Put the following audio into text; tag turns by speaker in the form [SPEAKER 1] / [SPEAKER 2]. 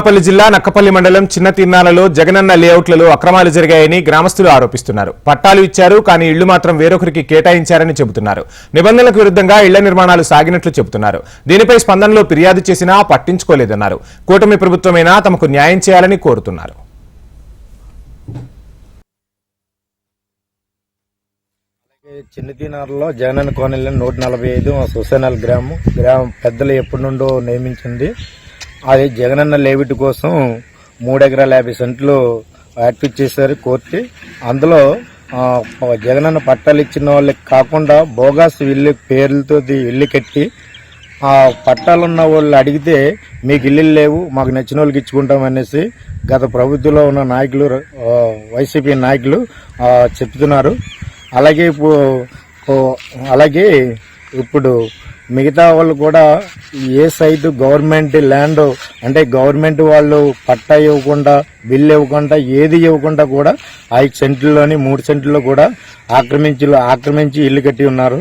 [SPEAKER 1] అనకాపల్లి జిల్లా నక్కపల్లి మండలం చిన్న తిన్నాలలో జగనన్న లేఅవుట్లలో అక్రమాలు జరిగాయని గ్రామస్తులు ఆరోపిస్తున్నారు. పట్టాలు ఇచ్చారు కానీ ఇళ్ళు మాత్రం వేరొకరికి కేటాయించారని చెబుతున్నారు. నిబంధనలకు విరుద్ధంగా ఇళ్ళ నిర్మాణాలు సాగినట్లు చెబుతున్నారు. దీనిపై స్పందనలో ఫిర్యాదు చేసినా పట్టించుకోలేదన్నారు. కూటమి ప్రభుత్వమైనా తమకు న్యాయం చేయాలని కోరుతున్నారు.
[SPEAKER 2] చిన్న తినారులో జగనన్న కోనెల్లో నూట నలభై ఐదు సుసేనల్ గ్రామం. గ్రామం పెద్దలు ఎప్పటి నుండో నియమించింది. అది జగనన్న లేవిటి కోసం మూడెకరాల యాభై సెంట్లు యాక్టివ్ చేశారు కోర్టు. అందులో జగనన్న పట్టాలు ఇచ్చిన వాళ్ళకి కాకుండా బోగాస్ ఇల్లు పేర్లతో ఇల్లు కట్టి ఆ పట్టాలు ఉన్న వాళ్ళు అడిగితే మీకు ఇల్లు లేవు మాకు నచ్చిన వాళ్ళకి ఇచ్చుకుంటాం అనేసి గత ప్రభుత్వంలో ఉన్న నాయకులు వైసీపీ నాయకులు చెప్తున్నారు. అలాగే ఇప్పుడు అలాగే ఇప్పుడు మిగతా వాళ్ళు కూడా ఏ సైట్ గవర్నమెంట్ ల్యాండ్ అంటే గవర్నమెంట్ వాళ్ళు పట్టా ఇవ్వకుండా బిల్లు ఇవ్వకుండా ఏది ఇవ్వకుండా కూడా ఐదు సెంట్లలోని మూడు సెంట్లలో కూడా ఆక్రమించి ఆక్రమించి ఇల్లు కట్టి ఉన్నారు.